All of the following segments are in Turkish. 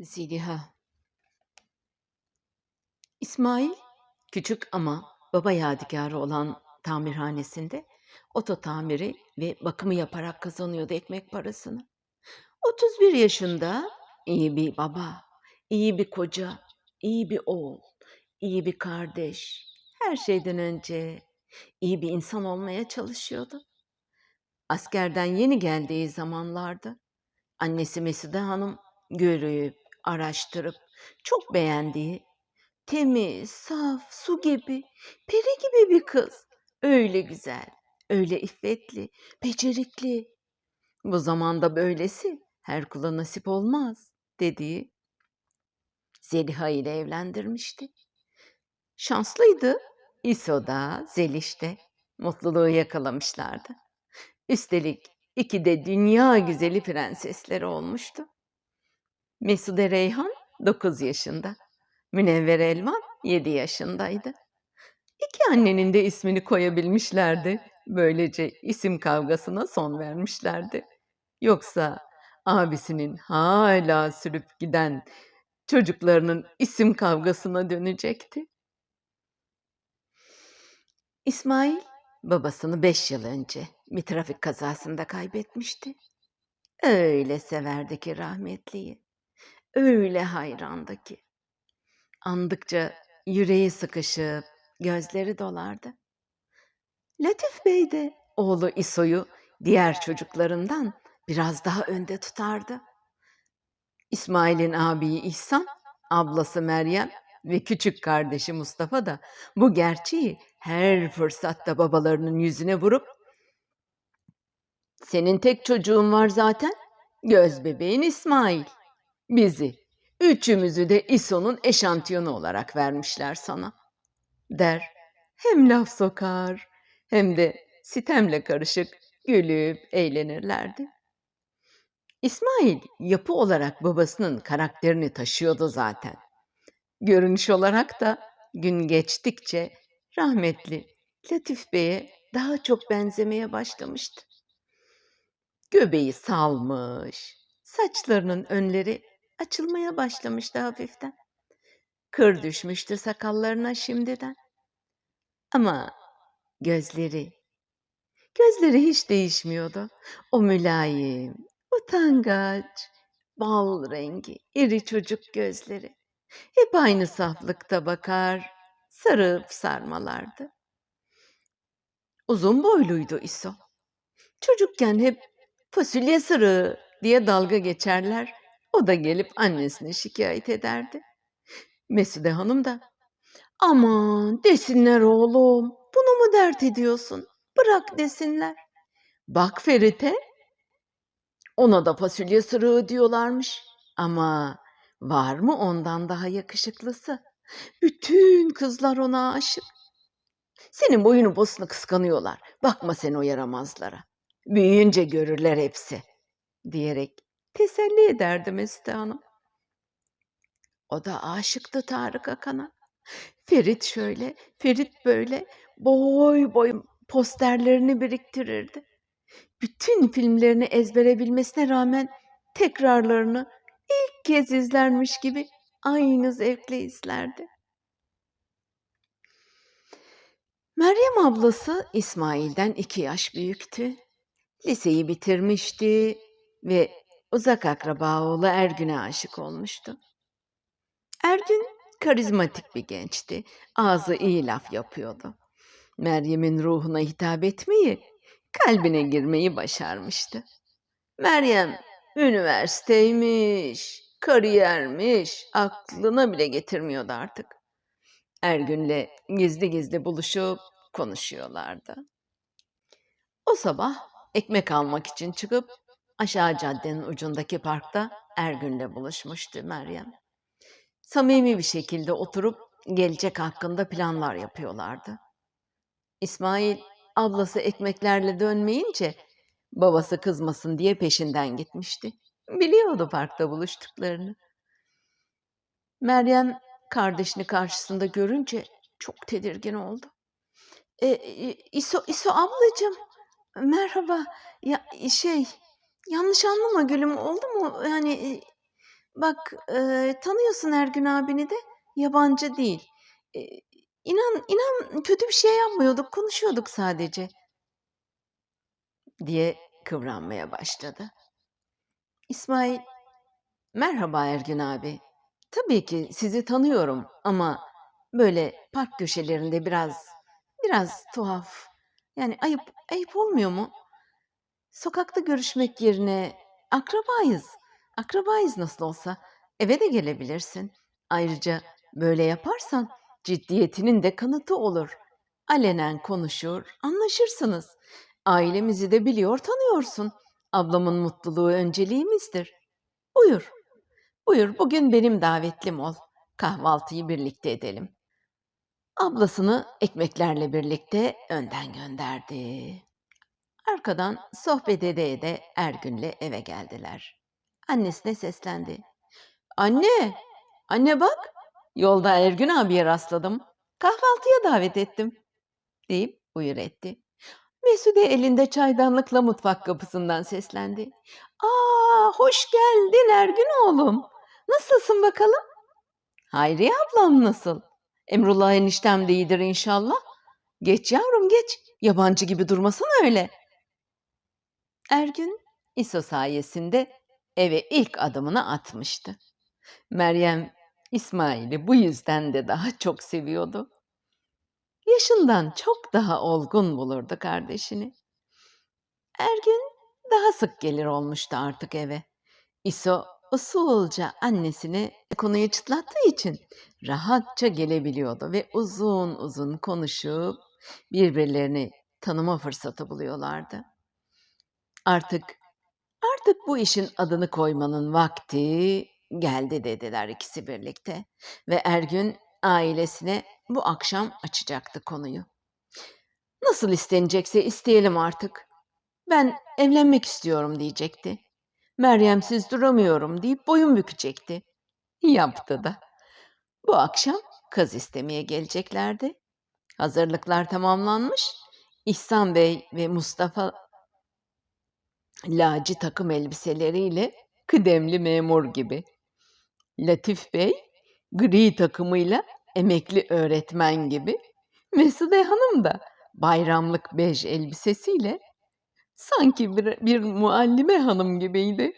Zeliha. İsmail, küçük ama baba yadigarı olan tamirhanesinde oto tamiri ve bakımı yaparak kazanıyordu ekmek parasını. 31 yaşında iyi bir baba, iyi bir koca, iyi bir oğul, iyi bir kardeş, her şeyden önce iyi bir insan olmaya çalışıyordu. Askerden yeni geldiği zamanlarda annesi Mesude Hanım görüp, araştırıp çok beğendiği temiz, saf, su gibi, peri gibi bir kız. Öyle güzel, öyle iffetli, becerikli. Bu zamanda böylesi her kula nasip olmaz dediği Zeliha ile evlendirmişti. Şanslıydı. İso da, Zeliş de mutluluğu yakalamışlardı. Üstelik iki de dünya güzeli prensesleri olmuştu. Mesude Reyhan 9 yaşında. Münevver Elvan 7 yaşındaydı. İki annenin de ismini koyabilmişlerdi. Böylece isim kavgasına son vermişlerdi. Yoksa abisinin hala sürüp giden çocuklarının isim kavgasına dönecekti. İsmail babasını beş yıl önce bir trafik kazasında kaybetmişti. Öyle severdi ki rahmetliyi. Öyle hayrandı ki. Andıkça yüreği sıkışıp gözleri dolardı. Latif Bey de oğlu İso'yu diğer çocuklarından biraz daha önde tutardı. İsmail'in abiyi İhsan, ablası Meryem ve küçük kardeşi Mustafa da bu gerçeği her fırsatta babalarının yüzüne vurup senin tek çocuğun var zaten. Göz bebeğin İsmail. Bizi, üçümüzü de İso'nun eşantiyonu olarak vermişler sana. Der, hem laf sokar hem de sitemle karışık gülüp eğlenirlerdi. İsmail yapı olarak babasının karakterini taşıyordu zaten. Görünüş olarak da gün geçtikçe rahmetli Latif Bey'e daha çok benzemeye başlamıştı. Göbeği salmış, saçlarının önleri açılmaya başlamıştı hafiften. Kır düşmüştü sakallarına şimdiden. Ama gözleri, gözleri hiç değişmiyordu. O mülayim, utangaç, bal rengi, iri çocuk gözleri. Hep aynı saflıkta bakar, sarıp sarmalardı. Uzun boyluydu İso. Çocukken hep fasulye sırığı diye dalga geçerler. O da gelip annesine şikayet ederdi. Mesude Hanım da aman desinler oğlum bunu mu dert ediyorsun? Bırak desinler. Bak Ferit'e ona da fasulye sırığı diyorlarmış. Ama var mı ondan daha yakışıklısı? Bütün kızlar ona aşık. Senin boyunu posunu kıskanıyorlar. Bakma sen o yaramazlara. Büyüyünce görürler hepsi. Diyerek teselli ederdi Mesut Hanım. O da aşıktı Tarık Akan'a. Ferit şöyle, Ferit böyle boy boy posterlerini biriktirirdi. Bütün filmlerini ezbere bilmesine rağmen tekrarlarını ilk kez izlermiş gibi aynı zevkle izlerdi. Meryem ablası İsmail'den iki yaş büyüktü. Liseyi bitirmişti ve uzak akraba oğlu Ergün'e aşık olmuştu. Ergün karizmatik bir gençti. Ağzı iyi laf yapıyordu. Meryem'in ruhuna hitap etmeyi, kalbine girmeyi başarmıştı. Meryem üniversiteymiş, kariyermiş, aklına bile getirmiyordu artık. Ergün'le gizli gizli buluşup konuşuyorlardı. O sabah ekmek almak için çıkıp aşağı caddenin ucundaki parkta Ergün'le buluşmuştu Meryem. Samimi bir şekilde oturup gelecek hakkında planlar yapıyorlardı. İsmail ablası ekmeklerle dönmeyince babası kızmasın diye peşinden gitmişti. Biliyordu parkta buluştuklarını. Meryem kardeşini karşısında görünce çok tedirgin oldu. E, İso, İso ablacığım, merhaba. Ya şey, yanlış anlama gülüm oldu mu? Yani e, Bak, eee, tanıyorsun Ergün abini de, yabancı değil. Eee, inan inan kötü bir şey yapmıyorduk, konuşuyorduk sadece." diye kıvranmaya başladı. İsmail, "Merhaba Ergün abi. Tabii ki sizi tanıyorum ama böyle park köşelerinde biraz biraz tuhaf. Yani ayıp ayıp olmuyor mu? Sokakta görüşmek yerine akrabayız. Akrabayız nasıl olsa. Eve de gelebilirsin. Ayrıca böyle yaparsan ciddiyetinin de kanıtı olur. Alenen konuşur, anlaşırsınız. Ailemizi de biliyor, tanıyorsun. Ablamın mutluluğu önceliğimizdir. Buyur, buyur bugün benim davetlim ol. Kahvaltıyı birlikte edelim. Ablasını ekmeklerle birlikte önden gönderdi. Arkadan sohbet ede ede Ergün'le eve geldiler. Annesine seslendi. Anne, anne bak, yolda Ergün abiye rastladım. Kahvaltıya davet ettim, deyip buyur etti. Mesude elinde çaydanlıkla mutfak kapısından seslendi. Aa, hoş geldin Ergün oğlum. Nasılsın bakalım? Hayriye ablam nasıl? Emrullah eniştem de iyidir inşallah. Geç yavrum geç. Yabancı gibi durmasana öyle. Ergün, İso sayesinde eve ilk adımını atmıştı. Meryem, İsmail'i bu yüzden de daha çok seviyordu. Yaşından çok daha olgun bulurdu kardeşini. Ergün daha sık gelir olmuştu artık eve. İso usulca annesine konuyu çıtlattığı için rahatça gelebiliyordu ve uzun uzun konuşup birbirlerini tanıma fırsatı buluyorlardı. Artık artık bu işin adını koymanın vakti geldi dediler ikisi birlikte ve Ergün ailesine bu akşam açacaktı konuyu. Nasıl istenecekse isteyelim artık. Ben evlenmek istiyorum diyecekti. Meryemsiz duramıyorum deyip boyun bükecekti. Yaptı da. Bu akşam kız istemeye geleceklerdi. Hazırlıklar tamamlanmış. İhsan Bey ve Mustafa laci takım elbiseleriyle kıdemli memur gibi. Latif Bey gri takımıyla emekli öğretmen gibi. Mesude Hanım da bayramlık bej elbisesiyle sanki bir, bir muallime hanım gibiydi.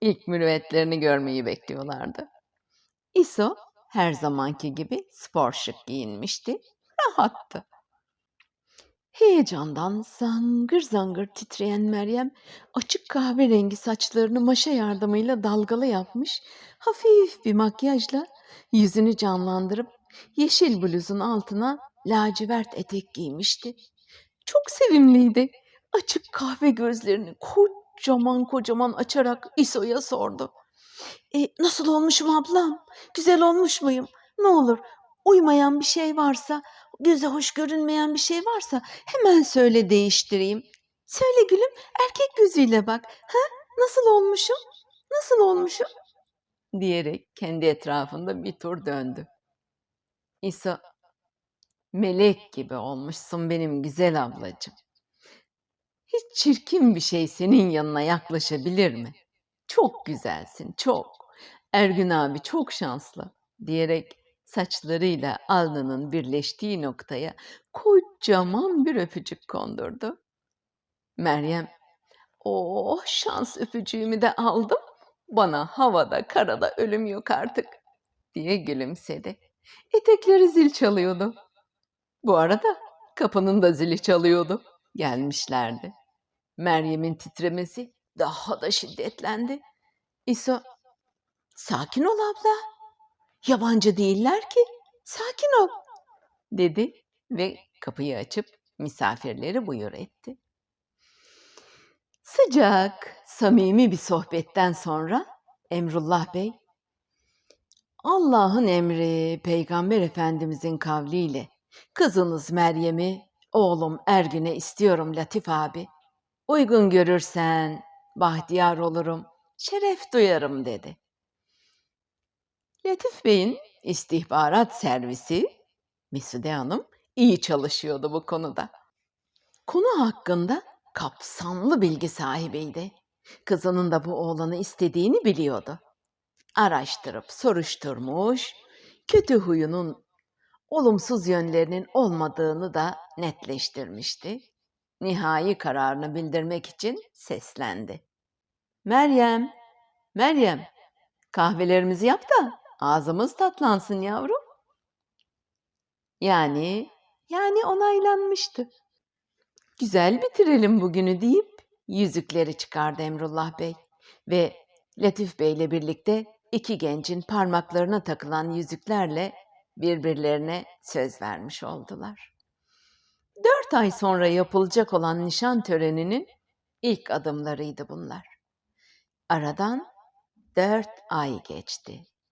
İlk mürüvvetlerini görmeyi bekliyorlardı. İso her zamanki gibi spor şık giyinmişti. Rahattı. Heyecandan zangır zangır titreyen Meryem açık kahverengi saçlarını maşa yardımıyla dalgalı yapmış, hafif bir makyajla yüzünü canlandırıp yeşil bluzun altına lacivert etek giymişti. Çok sevimliydi. Açık kahve gözlerini kocaman kocaman açarak İso'ya sordu. E, nasıl olmuşum ablam? Güzel olmuş muyum? Ne olur uymayan bir şey varsa, göze hoş görünmeyen bir şey varsa hemen söyle değiştireyim. Söyle gülüm, erkek gözüyle bak. Ha? Nasıl olmuşum? Nasıl olmuşum? diyerek kendi etrafında bir tur döndü. İso, melek gibi olmuşsun benim güzel ablacığım. Hiç çirkin bir şey senin yanına yaklaşabilir mi? Çok güzelsin, çok. Ergün abi çok şanslı diyerek saçlarıyla alnının birleştiği noktaya kocaman bir öpücük kondurdu. Meryem, oh şans öpücüğümü de aldım. Bana havada karada ölüm yok artık diye gülümsedi. Etekleri zil çalıyordu. Bu arada kapının da zili çalıyordu. Gelmişlerdi. Meryem'in titremesi daha da şiddetlendi. İso, sakin ol abla. Yabancı değiller ki. Sakin ol, dedi ve kapıyı açıp misafirleri buyur etti. Sıcak, samimi bir sohbetten sonra Emrullah Bey, Allah'ın emri, Peygamber Efendimizin kavliyle kızınız Meryem'i oğlum Ergün'e istiyorum Latif abi. Uygun görürsen bahtiyar olurum, şeref duyarım dedi. Latif Bey'in istihbarat servisi Mesude Hanım iyi çalışıyordu bu konuda. Konu hakkında kapsamlı bilgi sahibiydi. Kızının da bu oğlanı istediğini biliyordu. araştırıp soruşturmuş, kötü huyunun olumsuz yönlerinin olmadığını da netleştirmişti. Nihai kararını bildirmek için seslendi. Meryem, Meryem, kahvelerimizi yap da ağzımız tatlansın yavrum. Yani, yani onaylanmıştı. Güzel bitirelim bugünü deyip yüzükleri çıkardı Emrullah Bey ve Latif Bey ile birlikte iki gencin parmaklarına takılan yüzüklerle birbirlerine söz vermiş oldular. Dört ay sonra yapılacak olan nişan töreninin ilk adımlarıydı bunlar. Aradan dört ay geçti.